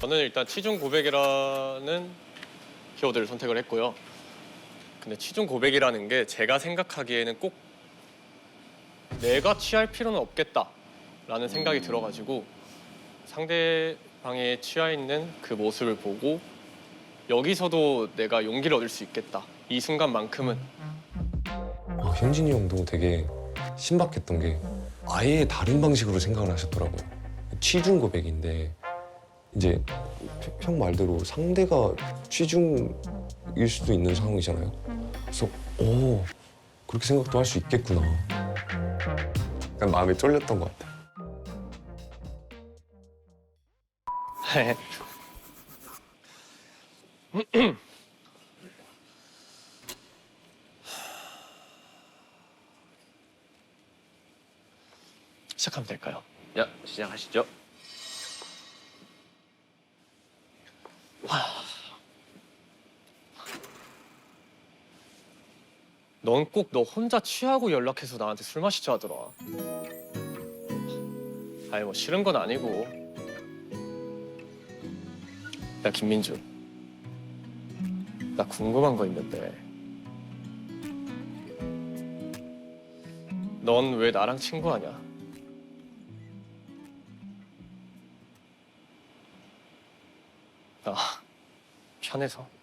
저는 일단 치중 고백이라는 키워드를 선택을 했고요. 근데 치중 고백이라는 게 제가 생각하기에는 꼭 내가 취할 필요는 없겠다라는 생각이 들어가지고 상대방이 취해 있는 그 모습을 보고 여기서도 내가 용기를 얻을 수 있겠다. 이 순간만큼은 아, 현진이 형도 되게 신박했던 게 아예 다른 방식으로 생각을 하셨더라고요. 취중 고백인데 이제 형 말대로 상대가 취중일 수도 있는 상황이잖아요. 그래서 오 그렇게 생각도 할 수 있겠구나. 약간 마음이 쫄렸던 것 같아요. 시작하면 될까요? 야 시작하시죠. 넌 꼭 너 혼자 취하고 연락해서 나한테 술 마시자 하더라. 아니 뭐 싫은 건 아니고. 야 김민주. 나 궁금한 거 있는데. 넌 왜 나랑 친구하냐? 나 편해서.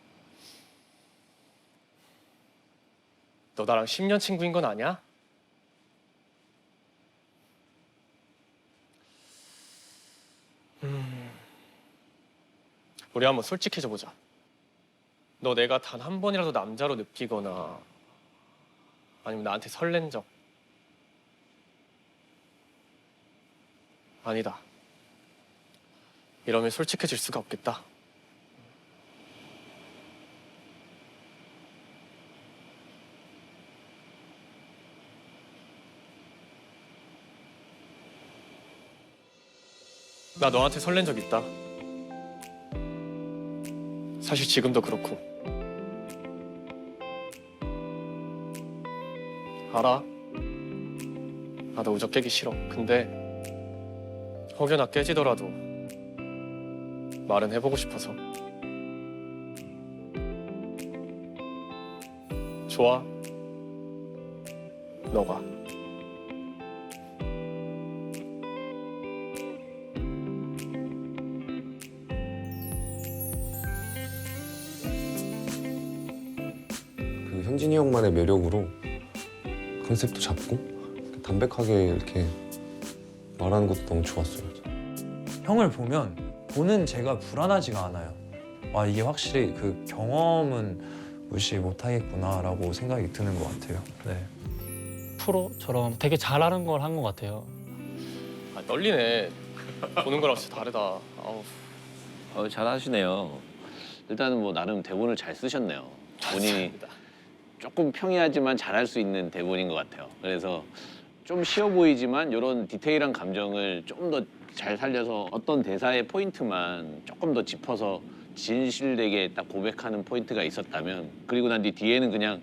너 나랑 10년 친구인 건 아니야? 음, 우리 한번 솔직해져 보자. 너 내가 단 한 번이라도 남자로 느끼거나 아니면 나한테 설렌 적 아니다. 이러면 솔직해질 수가 없겠다. 나 너한테 설렌 적 있다. 사실 지금도 그렇고. 알아. 나도 우적 깨기 싫어. 근데 혹여나 깨지더라도 말은 해보고 싶어서. 좋아. 너가. 그 현진이 형만의 매력으로 컨셉도 잡고 담백하게 이렇게 말하는 것도 너무 좋았어요. 형을 보면 보는 제가 불안하지가 않아요. 와 이게 확실히 그 경험은 무시 못하겠구나라고 생각이 드는 것 같아요. 네. 프로처럼 되게 잘하는 걸 한 것 같아요. 아, 떨리네. 보는 거랑 진짜 다르다. 아우. 어, 잘하시네요. 일단은 뭐 나름 대본을 잘 쓰셨네요. 본인이 감사합니다. 조금 평이하지만 잘할 수 있는 대본인 것 같아요. 그래서 좀 쉬워 보이지만 이런 디테일한 감정을 좀 더 잘 살려서 어떤 대사의 포인트만 조금 더 짚어서 진실되게 딱 고백하는 포인트가 있었다면 그리고 난 뒤 뒤에는 그냥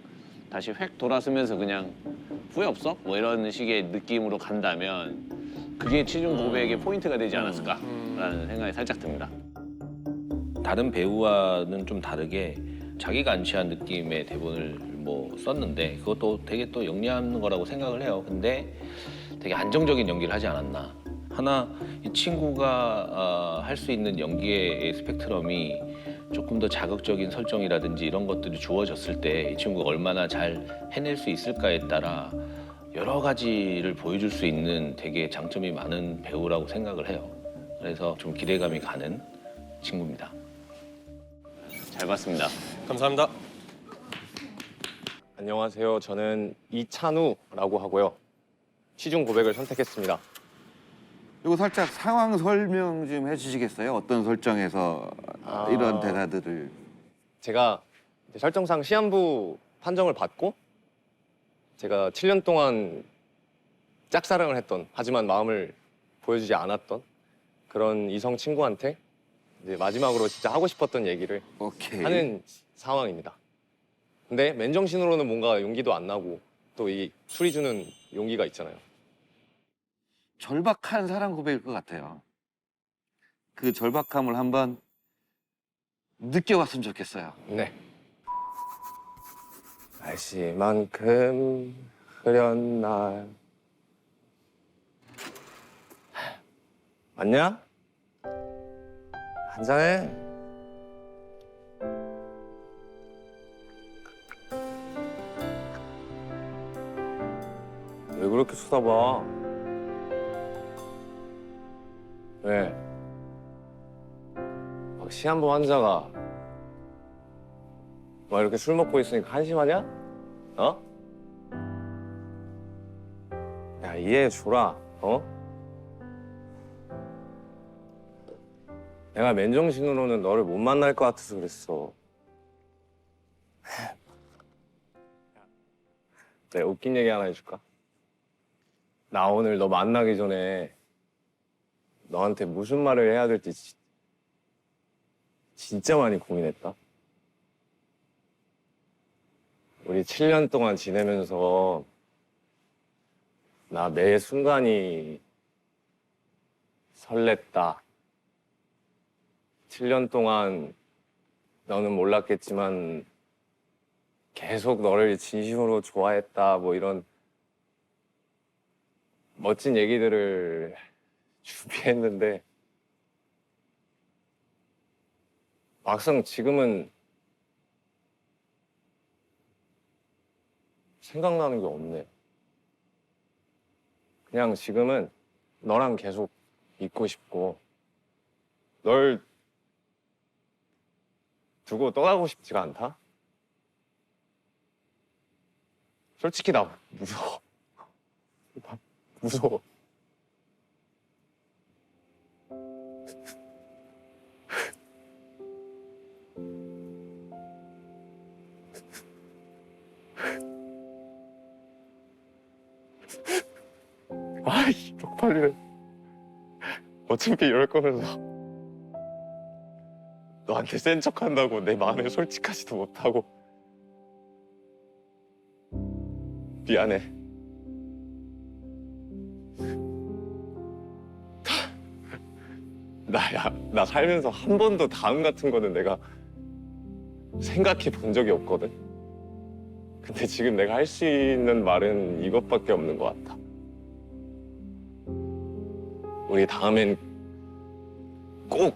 다시 획 돌아서면서 그냥 후회 없어? 뭐 이런 식의 느낌으로 간다면 그게 치중 고백의 포인트가 되지 않았을까라는 생각이 살짝 듭니다. 다른 배우와는 좀 다르게 자기가 안 취한 느낌의 대본을 뭐 썼는데 그것도 되게 또 영리한 거라고 생각을 해요. 근데 되게 안정적인 연기를 하지 않았나. 하나 이 친구가 할 수 있는 연기의 스펙트럼이 조금 더 자극적인 설정이라든지 이런 것들이 주어졌을 때 이 친구가 얼마나 잘 해낼 수 있을까에 따라 여러 가지를 보여줄 수 있는 되게 장점이 많은 배우라고 생각을 해요. 그래서 좀 기대감이 가는 친구입니다. 잘 봤습니다. 감사합니다. 안녕하세요. 저는 이찬우라고 하고요. 시중 고백을 선택했습니다. 이거 살짝 상황 설명 좀 해주시겠어요? 어떤 설정에서 아. 이런 대사들을 제가 이제 설정상 시한부 판정을 받고 제가 7년 동안 짝사랑을 했던 하지만 마음을 보여주지 않았던 그런 이성 친구한테 이제 마지막으로 진짜 하고 싶었던 얘기를 오케이 하는 상황입니다. 근데 맨정신으로는 뭔가 용기도 안 나고 또 이 술이 주는 용기가 있잖아요. 절박한 사랑 고백일 것 같아요. 그 절박함을 한번 느껴봤으면 좋겠어요. 네. 날씨만큼 흐린 날 맞냐? 한잔해. 그렇게 쳐다봐? 왜? 막 시한부 환자가 막 이렇게 술 먹고 있으니까 한심하냐? 어? 야 이해해 주라. 어? 내가 맨정신으로는 너를 못 만날 것 같아서 그랬어. 내가 웃긴 얘기 하나 해줄까? 나 오늘 너 만나기 전에 너한테 무슨 말을 해야 될지 지- 진짜 많이 고민했다. 우리 7년 동안 지내면서 나 매 순간이 설렜다. 7년 동안 너는 몰랐겠지만 계속 너를 진심으로 좋아했다. 뭐 이런 멋진 얘기들을 준비했는데 막상 지금은 생각나는 게 없네. 그냥 지금은 너랑 계속 있고 싶고 널 두고 떠나고 싶지가 않다. 솔직히 나 무서워. 나 무서워. 아이 쪽팔리네 어차피 이럴 거면서 너한테 센 척 한다고 내 마음에 솔직하지도 못하고. 미안해 나야 나 살면서 한 번도 다음 같은 거는 내가 생각해 본 적이 없거든 근데 지금 내가 할 수 있는 말은 이것밖에 없는 것 같아 우리 다음엔 꼭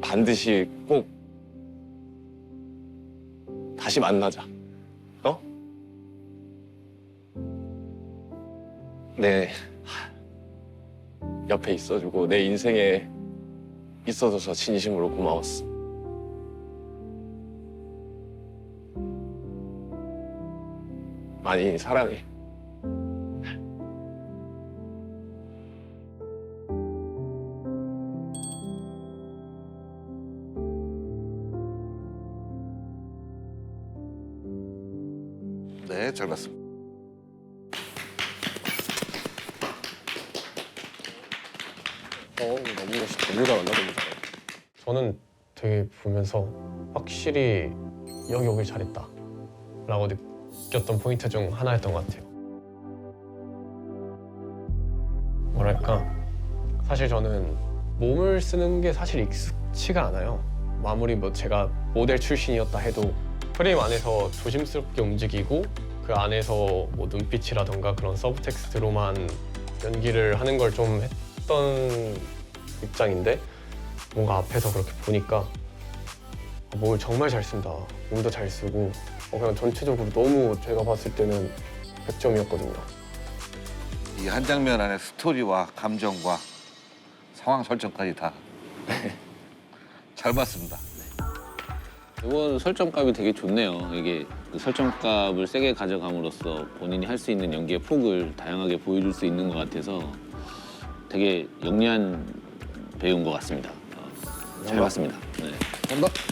반드시 꼭 다시 만나자. 어? 내 옆에 있어주고 내 인생에 있어줘서 진심으로 고마웠어. 많이 사랑해. 네, 잘 봤습니다. 어, 너무 멋있다. 너무 잘한다, 너무 잘해. 저는 되게 보면서 확실히 여기 오길 잘했다. 라고 느꼈던 포인트 중 하나였던 것 같아요. 뭐랄까. 사실 저는 몸을 쓰는 게 사실 익숙치가 않아요. 아무리 뭐 제가 모델 출신이었다 해도 프레임 안에서 조심스럽게 움직이고 그 안에서 뭐 눈빛이라던가 그런 서브텍스트로만 연기를 하는 걸 좀 했던 입장인데 뭔가 앞에서 그렇게 보니까 아, 몸을 정말 잘 쓴다. 몸도 잘 쓰고 어, 그냥 전체적으로 너무 제가 봤을 때는 100점이었거든요. 이 한 장면 안에 스토리와 감정과 상황 설정까지 다 잘 봤습니다. 이번 설정값이 되게 좋네요. 이게 그 설정값을 세게 가져감으로써 본인이 할 수 있는 연기의 폭을 다양하게 보여줄 수 있는 것 같아서 되게 영리한 배우인 것 같습니다. 어, 잘 봤습니다. 네. 감사합니다.